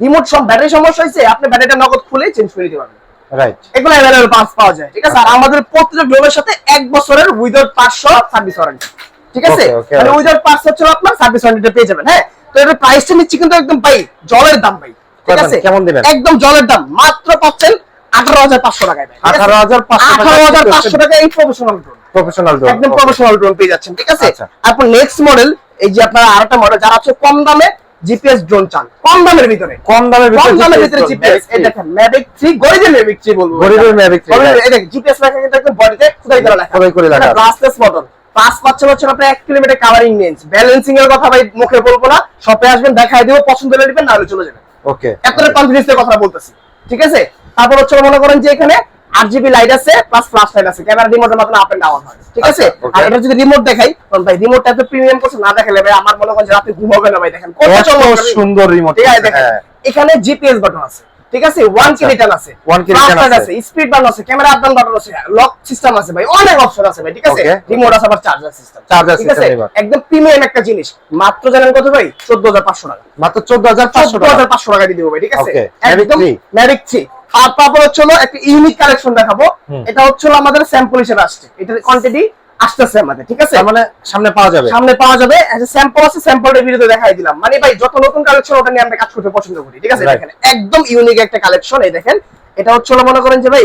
রিমোট সব ব্যাটারি সমস্যা হয়েছে আপনি ব্যাটারিটা নগদ খুলে চেঞ্জ করে দিতে পারবেন। রাইট এগুলো অ্যাভেলেবল পাস পাওয়া যায় ঠিক আছে? আর আমাদের প্রত্যেকটা গ্লোবের সাথে এক বছরের উইদাউট পাঁচশো সার্ভিস ওয়ারেন্টি ঠিক আছে? মানে. উইদাউট পাঁচ হচ্ছে আপনার সার্ভিস ওয়ারেন্টি পেয়ে যাবেন হ্যাঁ? তো এটার প্রাইসটা নিচ্ছি কিন্তু একদম ভাই জলের দাম ভাই ঠিক আছে? কেমন দিবেন? একদম জলের দাম মাত্র পাচ্ছেন আঠারো হাজার পাঁচশো টাকায় ভাই, ঠিক আছে? 18,500 টাকা আঠারো হাজার পাঁচশো টাকা এই প্রফেশনাল ড্রোন প্রফেশনাল ড্রোন একদম প্রফেশনাল ড্রোন পেয়ে যাচ্ছেন ঠিক আছে। তারপর নেক্সট মডেল এই যে আপনারা আরেকটা মডেল যারা হচ্ছে কম দামে জিপিএস ড্রোন চান কম দামের ভিতরে কম দামের ভিতরে কম দামের ভিতরে জিপিএস এই দেখেন ম্যাভিক 3 গরিবের ম্যাভিক 3 বলব। গরিবের Mavic 3, এই দেখেন জিপিএস লেখা কিন্তু একদম বডিতে খোদাই করা লেখা। খোদাই করে লেখা। আছে। ব্লাস্টলেস মডেল পাঁচ পাচ্ছেন হচ্ছে আপনার এক কিলোমিটার কাভারিং রেঞ্জ ব্যালেন্সিং এর কথা ভাই মুখে বলব না শপে আসবেন দেখাই দেবো পছন্দ হলে নেবেন না হলে চলে যাবেন। ওকে এতটা কনফিডেন্স এর কথা বলতেছি ঠিক আছে? তারপর হচ্ছে মনে করেন যে এখানে আট জিবি লাইট আছে প্লাস ফ্লাশ লাইট আছে। ক্যামেরা রিমোটের মাধ্যমে আপ এন্ড ডাউন হয়। ঠিক আছে? আচ্ছা, আর এটা যদি রিমোট দেখাই কারণ ভাই রিমোটটা এত প্রিমিয়াম করছে না দেখালে ভাই আমার মনে করেন যে রাতে ঘুম হবে না ভাই দেখেন। কত সুন্দর রিমোট ঠিক আছে দেখেন হ্যাঁ। এখানে জিপিএস বাটন আছে। ঠিক আছে? One key. রিটার্ন আছে। 1K Flash return light আছে। স্পিড বাটন আছে ক্যামেরা আপ ডাউন বাটন আছে লক সিস্টেম আছে ভাই অনেক অপশন আছে ভাই ঠিক আছে? রিমোট আছে আবার চার্জার সিস্টেম ঠিক আছে? একদম প্রিমিয়াম একটা জিনিস। মাত্র জানেন কত ভাই? 14500 টাকা। মাত্র 14500 টাকা। 14500 টাকা দিয়ে দেবো ভাই ঠিক আছে? একদম 3 ম্যাভিক 3 আর তারপর হচ্ছে একটা ইউনিক কালেকশন দেখাবো। এটা হচ্ছে আমাদের স্যাম্পল হিসেবে আসছে। এটার কোয়ান্টিটি আসতেছে আমাদের ঠিক আছে? মানে সামনে পাওয়া যাবে। সামনে পাওয়া যাবে। স্যাম্পল আছে স্যাম্পলটা ভিডিওতে দেখাই দিলাম। মানে ভাই যত নতুন কালেকশন ওটা নিয়ে আমরা কাজ করতে পছন্দ করি ঠিক আছে? দেখেন একদম ইউনিক একটা কালেকশন এই দেখেন। এটা হচ্ছে হলো মনে করেন যে ভাই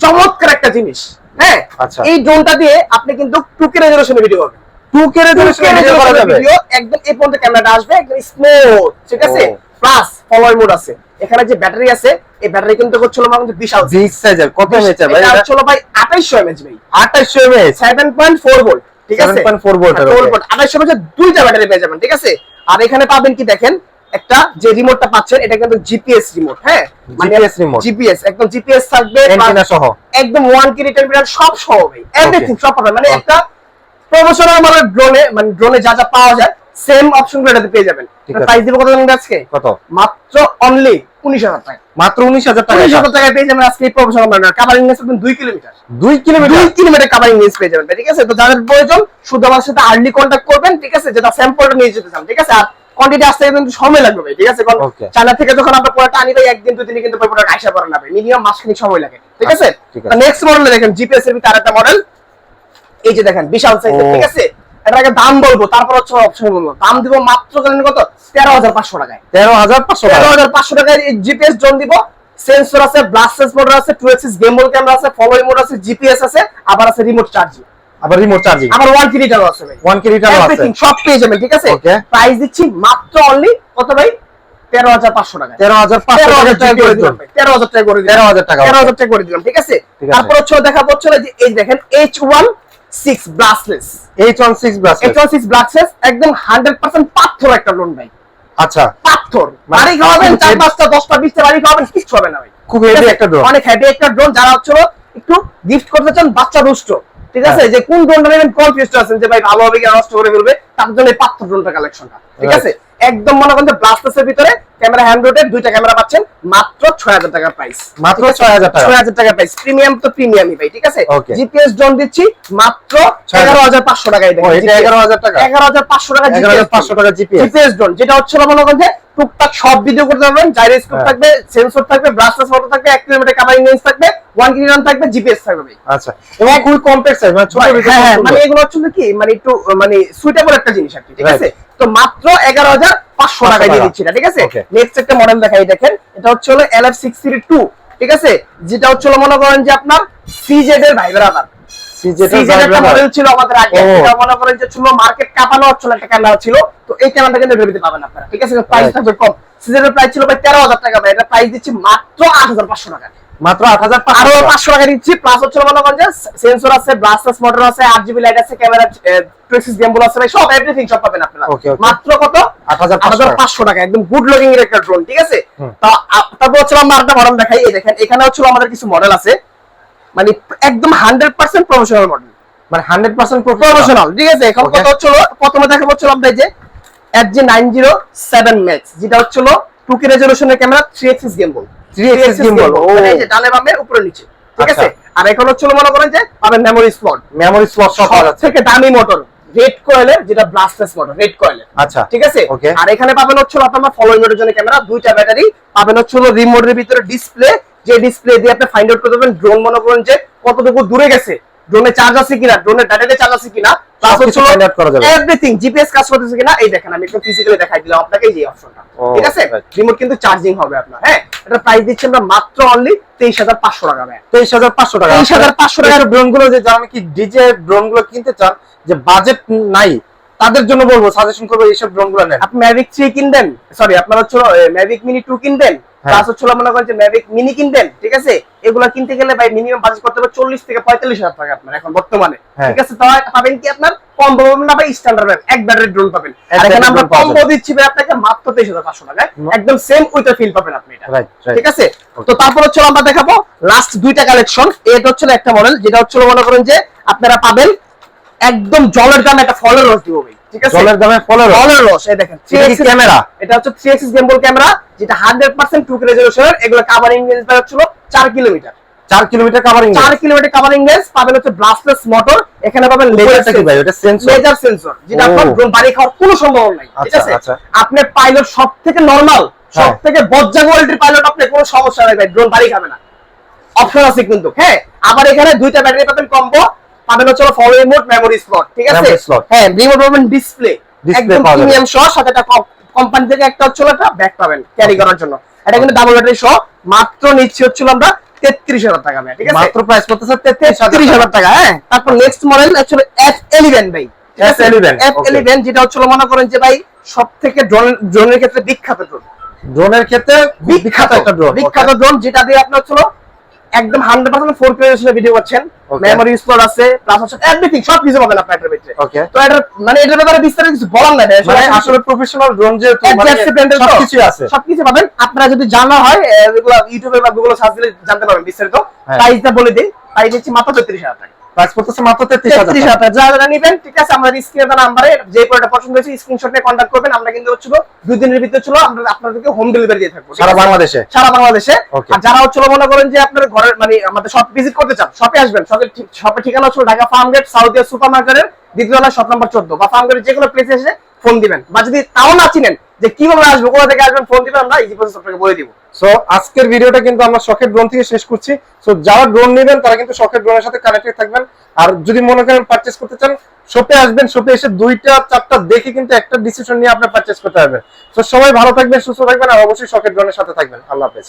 চমৎকার একটা জিনিস হ্যাঁ? আচ্ছা। এই ড্রোনটা দিয়ে আপনি কিন্তু টুকে রেজলিউশনে ভিডিও হবে 2K রেজোলিউশনে ভিডিও করা যাবে। ভিডিও একদম এই পর্যন্ত ক্যামেরাটা আসবে একদম স্মুথ ঠিক আছে? প্লাস ফলোয়ার মোড আছে। এখানে যে ব্যাটারি আছে এই ব্যাটারি কিন্তু হচ্ছিল আমার বিশাল বিগ সাইজের কত এমএএইচ ভাই এটা হচ্ছিল ভাই 2800 এমএইচ ভাই। 2800 এমএএইচ 7.4 ভোল্ট ঠিক আছে? 7.4 ভোল্টের, হ্যাঁ, 4 ভোল্ট 2800 এমএইচ দুইটা ব্যাটারি পেয়ে যাবেন ঠিক আছে? আর এখানে পাবেন কি দেখেন একটা যে রিমোটটা পাচ্ছেন এটা কিন্তু জিপিএস রিমোট হ্যাঁ? GPS remote। জিপিএস একদম জিপিএস থাকবে অ্যান্টেনা সহ। একদম ওয়ান কি রিটার্ন বিরাট সব সহ ভাই এভরিথিং সব পাবেন। মানে একটা প্রফেশনাল মানে ড্রোনে মানে ড্রোনে যা যা পাওয়া যায় সেম অপশনগুলো এটাতে পেয়ে যাবেন। প্রাইস দিব কত জানেন আজকে? কত? মাত্র অনলি উনিশ হাজার টাকা। মাত্র উনিশ হাজার টাকা। উনিশ হাজার টাকায় পেয়ে যাবেন আজকে এই প্রফেশনাল কাভারিং কিলোমিটার। দুই কিলোমিটার? দুই কিলোমিটার কাভারিং রেঞ্জ পেয়ে যাবেন ঠিক আছে? তো যাদের প্রয়োজন শুধু আমার সাথে আর্লি কন্ট্যাক্ট করবেন ঠিক আছে? যেটা স্যাম্পলটা নিয়ে যেতে চান ঠিক আছে? আর কোয়ান্টিটি আসতে কিন্তু সময় লাগবে ঠিক আছে? কারণ চায়না থেকে যখন আমরা প্রোডাক্ট আনি ভাই একদিন দুই দিনে কিন্তু প্রোডাক্ট আইসা পড়ে না মিনিমাম মাসখানিক সময় লাগে ঠিক আছে? আচ্ছা, আছে। নেক্সট মডেলে দেখেন জিপিএস এর ভিতরে আরেকটা মডেল এই যে দেখেন বিশাল সাইজের ঠিক আছে? এটাকে দাম বলব তারপর হচ্ছে অপশন বলব। দাম দিব মাত্র জানেন কত? তেরো হাজার পাঁচশো টাকায়। তেরো হাজার পাঁচশো তেরো হাজার পাঁচশো টাকায় জিপিএস জোন দিব। সেন্সর আছে ব্লাস্টেস মোটর আছে টু এক্সিস গেমবল ক্যামেরা আছে ফলোই মোড আছে জিপিএস আছে আবার আছে রিমোট চার্জিং আবার রিমোট চার্জিং আবার ওয়ান কিলোমিটার আছে ভাই। ওয়ান কেজি আছে। সব পেয়ে যাবেন ঠিক আছে? প্রাইস দিচ্ছি মাত্র অনলি কত ভাই? তেরো হাজার পাঁচশো টাকা তেরো হাজার পাঁচশো তেরো টাকা করে দিলাম জন্য। ভাই, তেরো হাজার টাকা করে দিলাম। তেরো হাজার টাকা। তেরো হাজার টাকা করে দিলাম ঠিক আছে? ঠিক আছে। তারপর হচ্ছে দেখা হচ্ছে যে এই দেখেন H one six brushless H one six brush H one six brushless একদম হান্ড্রেড পার্সেন্ট পাথর একটা লোন ভাই। আচ্ছা। পাথর। মানে বাড়ি খাওয়াবেন চার পাঁচটা দশটা বিশটা বাড়ি খাওয়াবেন কিচ্ছু হবে না ভাই। খুব? একটা drone। অনেক হেভি একটা ড্রোন যারা হচ্ছিল একটু গিফট করতে চান বাচ্চা দুষ্ট। ঠিক আছে? হ্যাঁ। যে কোন ড্রোনটা নেবেন কনফিউজ আছেন যে ভাই ভালো হবে কি নষ্ট করে ফেলবে তার জন্য পাথর ড্রোনটা কালেকশনটা ঠিক আছে? একদম মনে করেন যে ব্লাস্টাসের ভিতরে ক্যামেরা হ্যান্ড রোটেড দুইটা ক্যামেরা পাচ্ছেন মাত্র ছয় হাজার টাকার প্রাইস মাত্র ছয় হাজার টাকা। ছয় হাজার টাকার প্রাইস প্রিমিয়াম তো প্রিমিয়ামই ভাই ঠিক আছে? জিপিএস ড্রোন দিচ্ছি মাত্র 6,000 এগারো হাজার পাঁচশো টাকায় ও, এটা 11,000 টাকা? এগারো হাজার পাঁচশো টাকা এগারো হাজার পাঁচশো টাকা জিপিএস জিপিএস ড্রোন যেটা হচ্ছে মনে করেন যে টুকটাক সব ভিডিও করতে পারবেন জাইরোস্কোপ হ্যাঁ। থাকবে সেন্সর থাকবে ব্রাশলেস মোটর থাকবে এক কিলোমিটার কাভারিং রেঞ্জ থাকবে ওয়ান কিলোমিটার থাকবে জিপিএস থাকবে ভাই। আচ্ছা এবং খুবই কম্প্যাক্ট সাইজ মানে ছোট ভাই, হ্যাঁ হ্যাঁ মানে এগুলো হচ্ছে কি মানে একটু মানে সুইটেবল একটা জিনিস আর কি ঠিক আছে? তো মাত্র এগারো হাজার পাঁচশো টাকা দিয়ে দিচ্ছি ঠিক আছে? নেক্সট একটা মডেল দেখাই দেখেন। এটা হচ্ছে হলো L F six three two ঠিক আছে? যেটা হচ্ছে মনে করেন যে আপনার সিজেড এর ভাই ব্রাদার CZ এর সিজেড একটা driver। মডেল ছিল আমাদের আগে। মনে করেন যে ছিল মার্কেট কাঁপানো হচ্ছিল একটা ক্যামেরা ছিল। তো এই ক্যামেরাটা কিন্তু ভেবে পাবেন আপনারা ঠিক আছে? প্রাইস থাকবে কম। সিজেড এর প্রাইস ছিল ভাই তেরো হাজার টাকা ভাই। এটা প্রাইস দিচ্ছি মাত্র আট হাজার পাঁচশো টাকা। মাত্র আট হাজার পাঁচশো আরও টাকা। পাঁচশো টাকা দিচ্ছি প্লাস হচ্ছে মনে করেন যে সেন্সর আছে ব্লাস্টাস মোটর আছে আট জিবি লাইট আছে ক্যামেরা ট্রেসিস গেমবল আছে ভাই সব এভরিথিং সব পাবেন আপনারা. মাত্র কত? 8,500 টাকা। একদম গুড লুকিং এর একটা ড্রোন ঠিক আছে। তা তারপর হচ্ছে আমরা আরেকটা মডেল দেখাই এই দেখেন এখানে হচ্ছে আমাদের কিছু মডেল আছে। মানে একদম হান্ড্রেড পার্সেন্ট প্রফেশনাল মডেল মানে হান্ড্রেড পার্সেন্ট প্রফেশনাল ঠিক আছে? এখন কত হচ্ছিল প্রথমে দেখা হচ্ছিল আপনার যে FG nine zero seven max যেটা হচ্ছিল two K রেজলিউশনের camera three axis gimbal 3x gimbal, ও। এই যে ডানে বামে উপরে নিচে। ঠিক। আছে? আর এখন হচ্ছিল মনে করেন যে পাবেন মেমোরি স্লট মেমোরি স্লট সব পাওয়া সব যাচ্ছে। থেকে দামি মোটর রেড কয়েলের যেটা ব্লাস্টলেস মোটর রেড কয়েলের আচ্ছা। ঠিক আছে. আর এখানে পাবেন হচ্ছে আপনার ফলোইং জন্য ক্যামেরা দুইটা ব্যাটারি পাবেন হচ্ছে রিমোটের ভিতরে ডিসপ্লে যে ডিসপ্লে দিয়ে আপনি ফাইন্ড আউট করতে পারবেন ড্রোন মনে করেন যে কতটুকু দূরে গেছে। ড্রোনে চার্জ আছে কিনা? ড্রোনের ব্যাটারি চার্জ আছে কিনা? প্লাস হচ্ছে করা যাবে। এভরিথিং জিপিএস কাজ করতেছে কিনা? এই দেখেন আমি একটু ফিজিক্যালি দেখাই দিলাম আপনাকে এই অপশনটা ঠিক আছে? রিমোট কিন্তু চার্জিং হবে আপনার হ্যাঁ? এটা প্রাইস দিচ্ছি আমরা মাত্র অনলি তেইশ হাজার পাঁচশো টাকা ভাই। তেইশ হাজার পাঁচশো টাকা। 23,500 টাকার ড্রোনগুলো যে যারা নাকি ডিজে ড্রোনগুলো কিনতে চান যে বাজেট নাই তাদের জন্য বলব সাজেশন করব এইসব ড্রোনগুলো নেন। আপনি ম্যাভিক থ্রি কিনবেন? সরি আপনার হচ্ছে ম্যাভিক মিনি টু কিনবেন? হ্যাঁ। প্লাস হচ্ছে মনে করেন যে ম্যাভিক মিনি কিনবেন ঠিক আছে? এগুলা কিনতে গেলে ভাই মিনিমাম বাজেট করতে হবে চল্লিশ থেকে পঁয়তাল্লিশ হাজার টাকা আপনার এখন বর্তমানে। হ্যাঁ। ঠিক আছে? তাও পাবেন কি আপনার? কম্বো পাবেন না ভাই স্ট্যান্ডার্ড পাবেন। এক ব্যাটারি ড্রোন পাবেন। আর এখানে আমরা কম্বো দিচ্ছি ভাই আপনাকে মাত্র তেইশ হাজার পাঁচশো টাকায়। একদম সেম উইথ ফিল পাবেন আপনি এটা। ঠিক আছে? তো তারপর হচ্ছে আমরা দেখাবো লাস্ট দুইটা কালেকশন এটা হচ্ছে একটা মডেল যেটা হচ্ছে মনে করেন যে আপনারা পাবেন একদম জলের দামে একটা ফলের রস দিব ভাই। ঠিক আছে? জলের দামে ফলো ডলার লস এই দেখেন 3x ক্যামেরা? এটা হচ্ছে 3x গেমবল ক্যামেরা যেটা 100% টু রেজলিউশনের এগুলো কাভারিং রেঞ্জ হচ্ছিল 4 কিলোমিটার। চার kilometre covering 4 kilometre covering range পাবেন হচ্ছে ব্লাস্টলেস মোটর এখানে পাবেন লেজারটা কি ভাই? লেজার সেন্সর লেজার সেন্সর যেটা আপনার ড্রোন বাড়ি খাওয়ার কোনো সম্ভাবনা নাই ঠিক আচ্ছা, আছে। আপনার পাইলট সব থেকে নরমাল সব। থেকে বজ্জা কোয়ালিটির পাইলট আপনি কোনো সমস্যা নাই ভাই ড্রোন বাড়ি খাবে না। অপশন আছে কিন্তু হ্যাঁ? আবার এখানে দুইটা ব্যাটারি পাবেন কম্বো পাবেন হচ্ছে ফলো রিমোট মেমোরি স্লট ঠিক আছে? হ্যাঁ রিমোট পাবেন ডিসপ্লে একদম প্রিমিয়াম সহ সাথে একটা কোম্পানি থেকে একটা হচ্ছিল একটা ব্যাগ পাবেন ক্যারি করার জন্য। এটা কিন্তু ডাবল ব্যাটারি সহ মাত্র নিচ্ছি হচ্ছিল আমরা তেত্রিশ হাজার টাকা ঠিক আছে? মাত্র প্রাইস করতেছে তেত্রিশ হাজার টাকা হ্যাঁ? তারপর next model actually F eleven ভাই F11, এফ এলিভেন যেটা হচ্ছিল মনে করেন যে ভাই সব থেকে ড্রোন ড্রোনের ক্ষেত্রে বিখ্যাত ড্রোন ড্রোনের ক্ষেত্রে বিখ্যাত একটা ড্রোন বিখ্যাত ড্রোন যেটা দিয়ে আপনার হচ্ছিল একদম hundred percent four K video করছেন Okay. মেমোরি স্টোর আছে প্লাস হচ্ছে এভরিথিং সব কিছু পাবেন আপনার এটার ভিতরে ওকে তো এটা মানে এটার ব্যাপারে বিস্তারিত কিছু বলার নাই ভাই। মানে আসলে প্রফেশনাল ড্রোন যে সব কিছু আছে সব আছে। সবকিছু পাবেন। আপনারা যদি জানা হয় এগুলো ইউটিউবে বা গুগলে সার্চ দিলে জানতে পারবেন বিস্তারিত। হ্যাঁ। প্রাইসটা বলে দিই। প্রাইস হচ্ছে মাত্র তেত্রিশ হাজার টাকা। প্রাইস পড়তেছে মাত্র তেত্রিশ হাজার তেত্রিশ টাকা। হাজার। যারা যারা নিবেন ঠিক আছে আমাদের স্ক্রিনে দেওয়া নাম্বারে যে প্রোডাক্ট পছন্দ হয়েছে স্ক্রিনশট নিয়ে কন্ট্যাক্ট করবেন আমরা কিন্তু হচ্ছিল দুই দিনের ভিতরে ছিল আমরা আপনাদেরকে হোম ডেলিভারি দিয়ে থাকব সারা বাংলাদেশে? সারা বাংলাদেশে। আর যারা হচ্ছিল মনে করেন যে আপনার ঘরের মানে আমাদের শপ ভিজিট করতে চান শপে আসবেন শপের শপের ঠিকানা Dhaka farm gate Saudia super মার্কেটের দ্বিতীয় শপ নাম্বার চোদ্দ বা ফার্ম গেটের যে কোনো প্লেসে এসে ফোন দিবেন বা যদি তাও না চিনেন যে কীভাবে আসব, কোথা থেকে আসবেন, ফোন দিবেন, আমরা ইজি প্রসেস আপনাকে বলে দিব। সো আজকের ভিডিওটা কিন্তু আমরা শখের ড্রোন থেকে শেষ করছি। সো যারা ড্রোন নেবেন, তারা কিন্তু শখের ড্রোনের সাথে কানেক্টেড থাকবেন। আর যদি মনে করেন পারচেস করতে চান শপে আসবেন শপে এসে দুইটা, চারটা দেখে কিন্তু একটা ডিসিশন নিয়ে আপনি পারচেস করতে পারবেন। তো সবাই ভালো থাকবেন, সুস্থ থাকবেন, আর অবশ্যই শখের ড্রোনের সাথে থাকবেন। আল্লাহ হাফেজ।